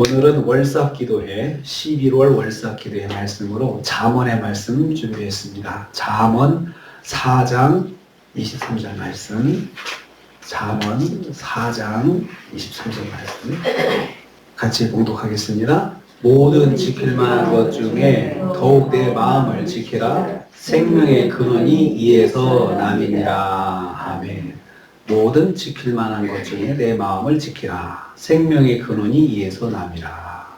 오늘은 월삭 기도회 11월 월삭 기도회 말씀으로 잠언의 말씀 준비했습니다. 잠언 4장 23절 말씀. 잠언 4장 23절 말씀. 같이 봉독하겠습니다. 모든 지킬 만한 것 중에 더욱 내 마음을 지키라. 생명의 근원이 이에서 남이니라. 아멘. 모든 지킬 만한 것 중에 내 마음을 지키라. 생명의 근원이 이에서 남이라.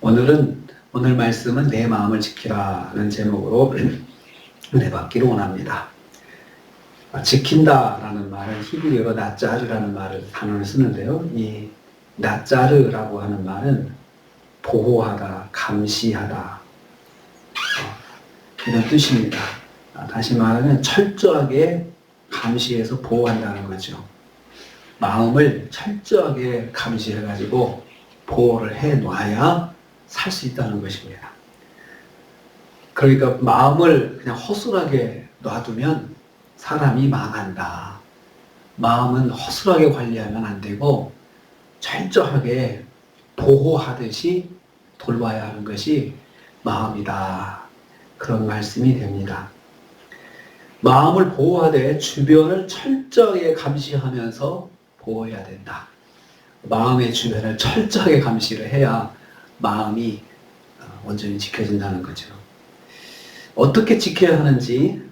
오늘은 오늘 말씀은 내 마음을 지키라는 제목으로 은혜 받기를 원합니다. 아, 지킨다라는 말은 히브리어로 나짜르라는 말을 단어를 쓰는데요. 이 나짜르라고 하는 말은 보호하다, 감시하다 어, 이런 뜻입니다. 아, 다시 말하면 철저하게 감시해서 보호한다는 거죠. 마음을 철저하게 감시해가지고 보호를 해 놔야 살 수 있다는 것입니다. 그러니까 마음을 그냥 허술하게 놔두면 사람이 망한다. 마음은 허술하게 관리하면 안 되고 철저하게 보호하듯이 돌봐야 하는 것이 마음이다. 그런 말씀이 됩니다. 마음을 보호하되 주변을 철저하게 감시하면서 보호해야 된다. 마음의 주변을 철저하게 감시를 해야 마음이 어, 온전히 지켜진다는 거죠. 어떻게 지켜야 하는지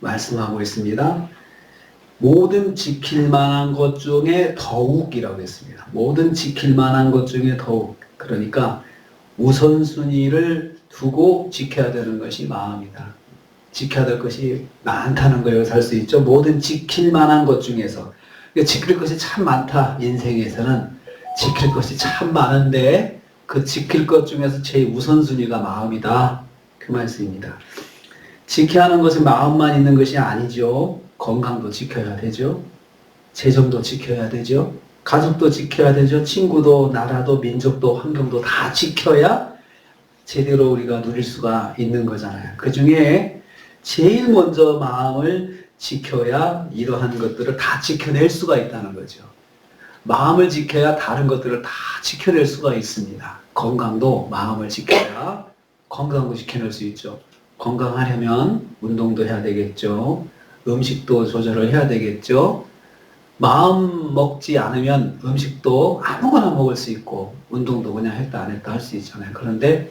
말씀하고 있습니다. 모든 지킬 만한 것 중에 더욱이라고 했습니다. 모든 지킬 만한 것 중에 더욱. 그러니까 우선순위를 두고 지켜야 되는 것이 마음이다. 지켜야 될 것이 많다는 걸살수 있죠. 모든 지킬 만한 것 중에서. 그러니까 지킬 것이 참 많다. 인생에서는 지킬 것이 참 많은데 그 지킬 것 중에서 제일 우선순위가 마음이다. 그 말씀입니다. 지켜야 하는 것은 마음만 있는 것이 아니죠. 건강도 지켜야 되죠. 재정도 지켜야 되죠. 가족도 지켜야 되죠. 친구도, 나라도, 민족도, 환경도 다 지켜야 제대로 우리가 누릴 수가 있는 거잖아요. 그 중에 제일 먼저 마음을 지켜야 이러한 것들을 다 지켜낼 수가 있다는 거죠. 마음을 지켜야 다른 것들을 다 지켜낼 수가 있습니다. 건강도 마음을 지켜야 건강도 지켜낼 수 있죠. 건강하려면 운동도 해야 되겠죠. 음식도 조절을 해야 되겠죠. 마음 먹지 않으면 음식도 아무거나 먹을 수 있고 운동도 그냥 했다 안 했다 할 수 있잖아요. 그런데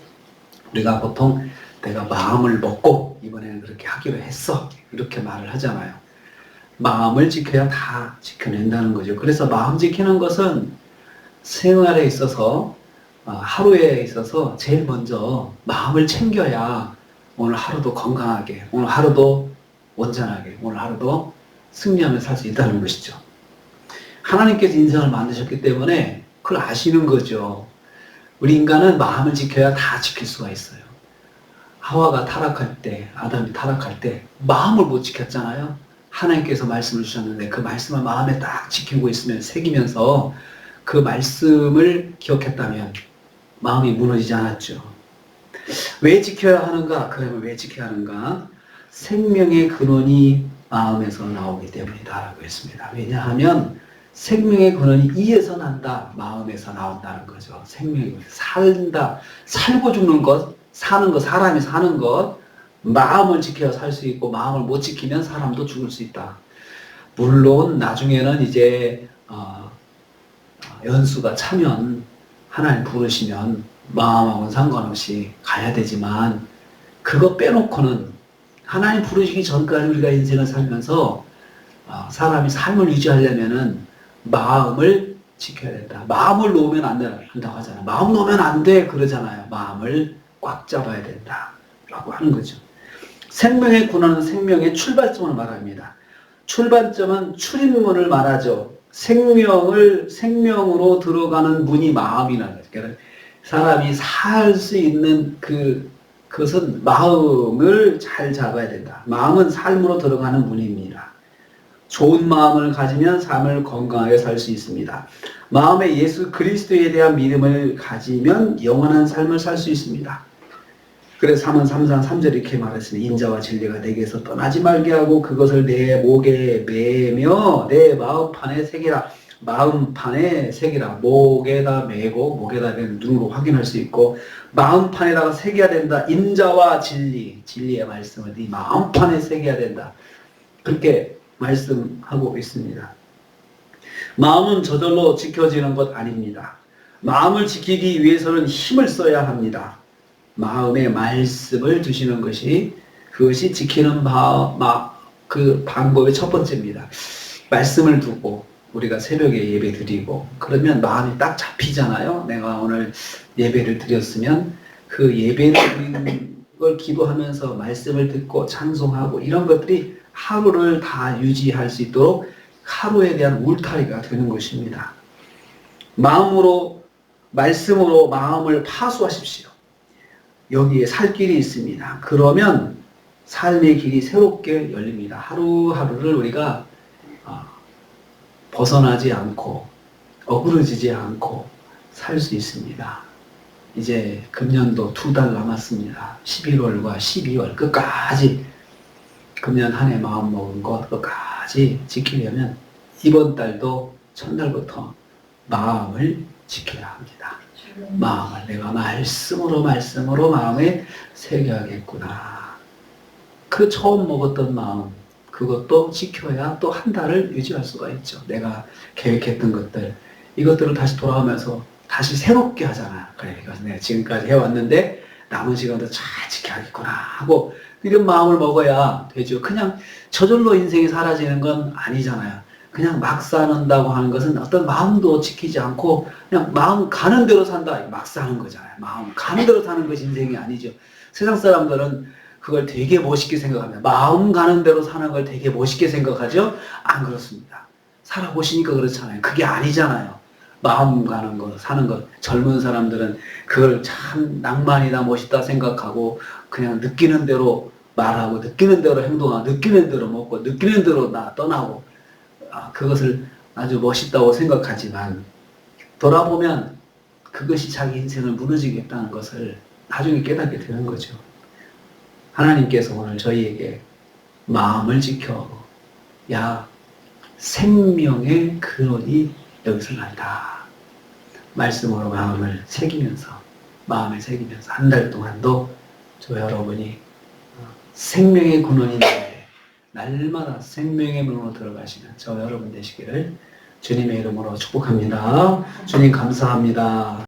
우리가 보통 내가 마음을 먹고 이번에는 그렇게 하기로 했어 이렇게 말을 하잖아요. 마음을 지켜야 다 지켜낸다는 거죠. 그래서 마음 지키는 것은 생활에 있어서 어, 하루에 있어서 제일 먼저 마음을 챙겨야 오늘 하루도 건강하게, 오늘 하루도 온전하게, 오늘 하루도 승리하며 살 수 있다는 것이죠. 하나님께서 인생을 만드셨기 때문에 그걸 아시는 거죠. 우리 인간은 마음을 지켜야 다 지킬 수가 있어요. 하와가 타락할 때, 아담이 타락할 때 마음을 못 지켰잖아요. 하나님께서 말씀을 주셨는데 그 말씀을 마음에 딱 지키고 있으면 새기면서 그 말씀을 기억했다면 마음이 무너지지 않았죠. 왜 지켜야 하는가? 그러면 왜 지켜야 하는가? 생명의 근원이 마음에서 나오기 때문이다라고 했습니다. 왜냐하면 생명의 근원이 이에서 난다, 마음에서 나온다는 거죠. 생명이 살다, 살고 죽는 것, 사는 것, 사람이 사는 것, 마음을 지켜야 살 수 있고 마음을 못 지키면 사람도 죽을 수 있다. 물론 나중에는 이제 어, 연수가 차면 하나님 부르시면 마음하고는 상관없이 가야 되지만 그거 빼놓고는 하나님 부르시기 전까지 우리가 인생을 살면서 어, 사람이 삶을 유지하려면은 마음을 지켜야 된다. 마음을 놓으면 안 된다고 하잖아요. 마음 놓으면 안 돼 그러잖아요. 마음을 꽉 잡아야 된다라고 하는 거죠. 생명의 근원은 생명의 출발점을 말합니다. 출발점은 출입문을 말하죠. 생명을 생명으로 들어가는 문이 마음이라는 거죠. 그러니까 사람이 살 수 있는 그 그것은 마음을 잘 잡아야 된다. 마음은 삶으로 들어가는 문입니다. 좋은 마음을 가지면 삶을 건강하게 살 수 있습니다. 마음에 예수 그리스도에 대한 믿음을 가지면 영원한 삶을 살 수 있습니다. 그래서 3은 3장 3절 이렇게 말했습니다. 인자와 진리가 내게서 떠나지 말게 하고 그것을 내 목에 매며 내 마음판에 새기라. 마음판에 새기라. 목에다 메고 목에다 맨 눈으로 확인할 수 있고 마음판에다가 새겨야 된다. 인자와 진리, 진리의 말씀을 네 마음판에 새겨야 된다. 그렇게 말씀하고 있습니다. 마음은 저절로 지켜지는 것 아닙니다. 마음을 지키기 위해서는 힘을 써야 합니다. 마음에 말씀을 두시는 것이 그것이 지키는 바, 마, 그 방법의 첫 번째입니다. 말씀을 두고 우리가 새벽에 예배 드리고 그러면 마음이 딱 잡히잖아요. 내가 오늘 예배를 드렸으면 그 예배 드리는 걸 기도하면서 말씀을 듣고 찬송하고 이런 것들이 하루를 다 유지할 수 있도록 하루에 대한 울타리가 되는 것입니다. 마음으로 말씀으로 마음을 파수하십시오. 여기에 살 길이 있습니다. 그러면 삶의 길이 새롭게 열립니다. 하루하루를 우리가 어, 벗어나지 않고 어그러지지 않고 살 수 있습니다. 이제 금년도 두 달 남았습니다. 11월과 12월 끝까지 금년 한 해 마음 먹은 것 끝까지 지키려면 이번 달도 첫날부터 마음을 지켜야 합니다. 마음을 내가 말씀으로 말씀으로 마음에 새겨야겠구나. 그 처음 먹었던 마음 그것도 지켜야 또 한 달을 유지할 수가 있죠. 내가 계획했던 것들 이것들을 다시 돌아오면서 다시 새롭게 하잖아요. 그래 이것은 내가 지금까지 해왔는데 남은 시간도 잘 지켜야겠구나 하고 이런 마음을 먹어야 되죠. 그냥 저절로 인생이 사라지는 건 아니잖아요. 그냥 막 사는다고 하는 것은 어떤 마음도 지키지 않고 그냥 마음 가는 대로 산다. 막 사는 거잖아요. 마음 가는 대로 사는 것이 인생이 아니죠. 세상 사람들은 그걸 되게 멋있게 생각합니다. 마음 가는 대로 사는 걸 되게 멋있게 생각하죠? 안 그렇습니다. 살아보시니까 그렇잖아요. 그게 아니잖아요. 마음 가는 거, 사는 것. 젊은 사람들은 그걸 참 낭만이다, 멋있다 생각하고 그냥 느끼는 대로 말하고, 느끼는 대로 행동하고, 느끼는 대로 먹고, 느끼는 대로 나 떠나고, 아, 그것을 아주 멋있다고 생각하지만 돌아보면 그것이 자기 인생을 무너지겠다는 것을 나중에 깨닫게 되는 거죠. 하나님께서 오늘 저희에게 마음을 지켜 야 생명의 근원이 여기서 난다. 말씀으로 마음을 새기면서 마음을 새기면서 한 달 동안도 저 여러분이 어, 생명의 근원이 날마다 생명의 문으로 들어가시는 저 여러분 되시기를 주님의 이름으로 축복합니다. 주님 감사합니다.